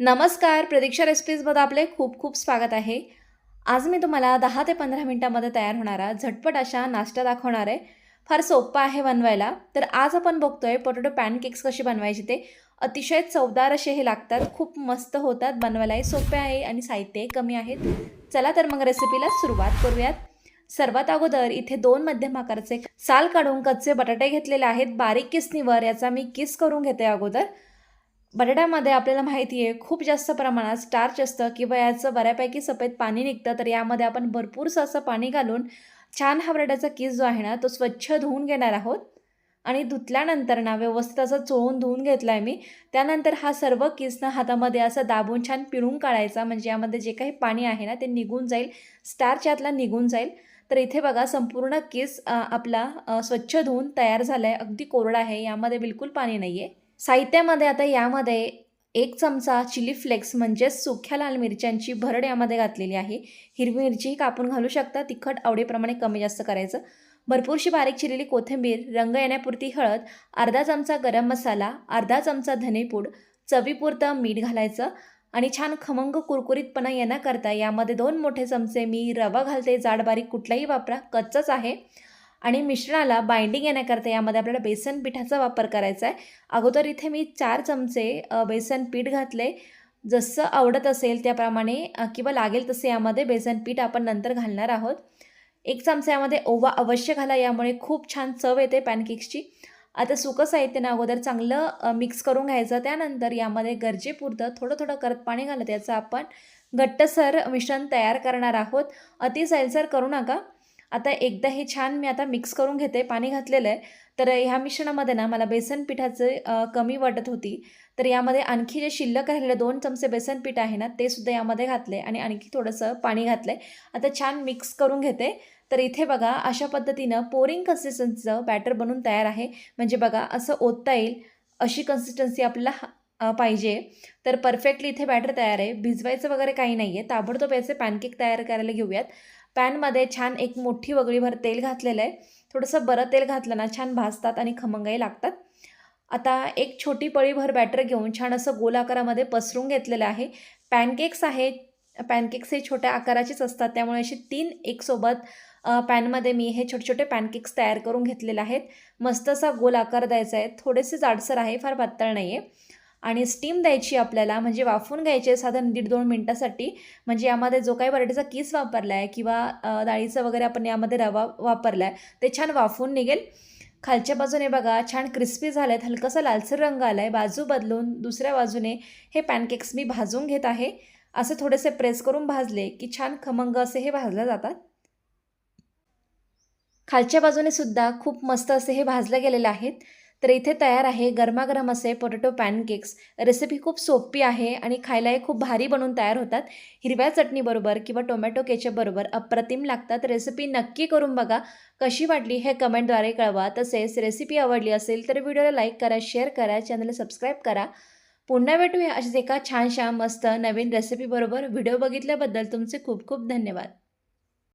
नमस्कार प्रतीक्षा रेसिपीजमध्ये आपले खूप खूप स्वागत आहे. आज मी तुम्हाला दहा ते पंधरा मिनटामध्ये तयार होणारा झटपट अशा नाश्ता दाखवणार आहे. फार सोपा आहे बनवायला. तर आज आपण बघतोय पोटॅटो पॅनकेक्स कशी बनवायची ते. अतिशय चवदार असे हे लागतात. खूप मस्त होतात. बनवायलाही सोपे आहे आणि साहित्य कमी आहेत. चला तर मग रेसिपीला सुरुवात करूयात. सर्वात अगोदर इथे दोन मध्यम आकाराचे साल काढून कच्चे बटाटे घेतलेले आहेत. बारीक किसनीवर याचा मी किस करून घेते अगोदर. बटाट्यामध्ये आपल्याला माहिती आहे खूप जास्त प्रमाणात स्टार्च असतं किंवा याचं बऱ्यापैकी सफेद पाणी निघतं तर यामध्ये आपण भरपूरसं असं पाणी घालून छान हा बटाट्याचा किस जो आहे ना तो स्वच्छ धुवून घेणार आहोत. आणि धुतल्यानंतर ना व्यवस्थित असं चोळून धुवून घेतला आहे मी. त्यानंतर हा सर्व किसनं हातामध्ये असं दाबून छान पिळून काढायचा म्हणजे यामध्ये जे काही पाणी आहे ना ते निघून जाईल. स्टार्च यातला निघून जाईल. तर इथे बघा संपूर्ण केस आपला स्वच्छ धुवून तयार झाला आहे अगदी कोरडा आहे यामध्ये बिलकुल पाणी नाही आहे साहित्यामध्ये आता यामध्ये एक चमचा चिली फ्लेक्स म्हणजेच सुख्या लाल मिरच्यांची भरड यामध्ये घातलेली आहे. हिरवी मिरचीही कापून घालू शकता. तिखट आवडीप्रमाणे कमी जास्त करायचं. भरपूरशी बारीक चिरलेली कोथिंबीर रंग येण्यापुरती हळद अर्धा चमचा गरम मसाला अर्धा चमचा धनेपूड चवीपुरतं मीठ घालायचं आणि छान खमंग कुरकुरीतपणा येण्याकरता यामध्ये दोन मोठे चमचे मी रवा घालते. जाड बारीक कुठलाही वापरा. कच्चाच आहे. आणि मिश्रणाला बाइंडिंग येण्याकरता यामध्ये आपल्याला बेसन पिठाचा वापर करायचा आहे. अगोदर इथे मी चार चमचे बेसन पीठ घातले. जसं आवडत असेल त्याप्रमाणे किंवा लागेल तसे यामध्ये बेसन पीठ आपण नंतर घालणार आहोत. एक चमचा यामध्ये ओवा अवश्य घाला यामुळे खूप छान चव येते पॅनकेक्सची. आता सुकं साहित्य ना अगोदर चांगलं मिक्स करून घ्यायचं. त्यानंतर यामध्ये गरजेपुरतं थोडं थोडं करत पाणी घालत याचं आपण घट्टसर मिश्रण तयार करणार आहोत. अति सैलसर करू नका. आता एकदा हे छान मी आता मिक्स करून घेते पाणी घातलेलं आहे. तर ह्या मिश्रणामध्ये ना मला बेसन पिठाचं कमी वाटत होती. तर यामध्ये आणखी जे शिल्लक राहिलेले दोन चमचे बेसन पीठ आहे ना ते सुद्धा यामध्ये घातले आणि आणखी थोडंसं पाणी घातलं आहे आता छान मिक्स करून घेते. तर इथे बघा अशा पद्धतीनं पोरिंग कन्सिस्टन्सीचं बॅटर बनून तयार आहे. म्हणजे बघा असं ओतता येईल अशी कन्सिस्टन्सी आपल्याला पाहिजे. तर परफेक्टली इथे बॅटर तयार आहे. भिजवायचं वगैरे काही नाही आहे ताबडतोब याचे पॅनकेक तयार करायला घेऊयात. पॅनमध्ये छान एक मोठी वगळीभर तेल घातलेलं आहे. थोडंसं बरं तेल घातलं ना छान भाजतात आणि खमंगाई लागतात. आता एक छोटी पळीभर बॅटर घेऊन छान असं गोल आकारामध्ये पसरून घेतलेलं आहे. पॅनकेक्स आहे पॅनकेक्स हे छोट्या आकाराचेच असतात. त्यामुळे असे तीन एकसोबत पॅनमध्ये मी हे छोटे छोटे पॅनकेक्स तयार करून घेतलेले आहेत. मस्त असा गोल आकार द्यायचा आहे. थोडेसे जाडसर आहे फार पातळ नाही आहे आणि स्टीम द्यायची आपल्याला म्हणजे वाफून घ्यायचे साधारण दीड दोन मिनटासाठी. म्हणजे यामध्ये जो काही बटाट्याचा किस वापरला आहे किंवा डाळीचं वगैरे आपण यामध्ये रवा वापरला आहे ते छान वाफून निघेल. खालच्या बाजूने बघा छान क्रिस्पी झाले आहेत हलकासा लालसर रंग आला आहे बाजू बदलून दुसऱ्या बाजूने हे पॅनकेक्स मी भाजून घेत आहे. असे थोडेसे प्रेस करून भाजले की छान खमंग असे हे भाजले जातात. खालच्या बाजूने सुद्धा खूप मस्त असे हे भाजले गेलेले आहेत. तर इथे तयार आहे गरमागरम असे पोटॅटो पॅनकेक्स रेसिपी खूप सोपी आहे आणि खायलाही खूप भारी बनून तयार होतात. हिरव्या चटणीबरोबर किंवा टोमॅटो केचपबरोबर अप्रतिम लागतात. रेसिपी नक्की करून बघा. कशी वाटली हे कमेंटद्वारे कळवा. तसेच रेसिपी आवडली असेल तर व्हिडिओला लाईक करा शेअर करा चॅनलला सबस्क्राईब करा. पुन्हा भेटूया अशाच एका छानशा मस्त नवीन रेसिपीबरोबर व्हिडिओ बघितल्याबद्दल तुमचे खूप खूप धन्यवाद.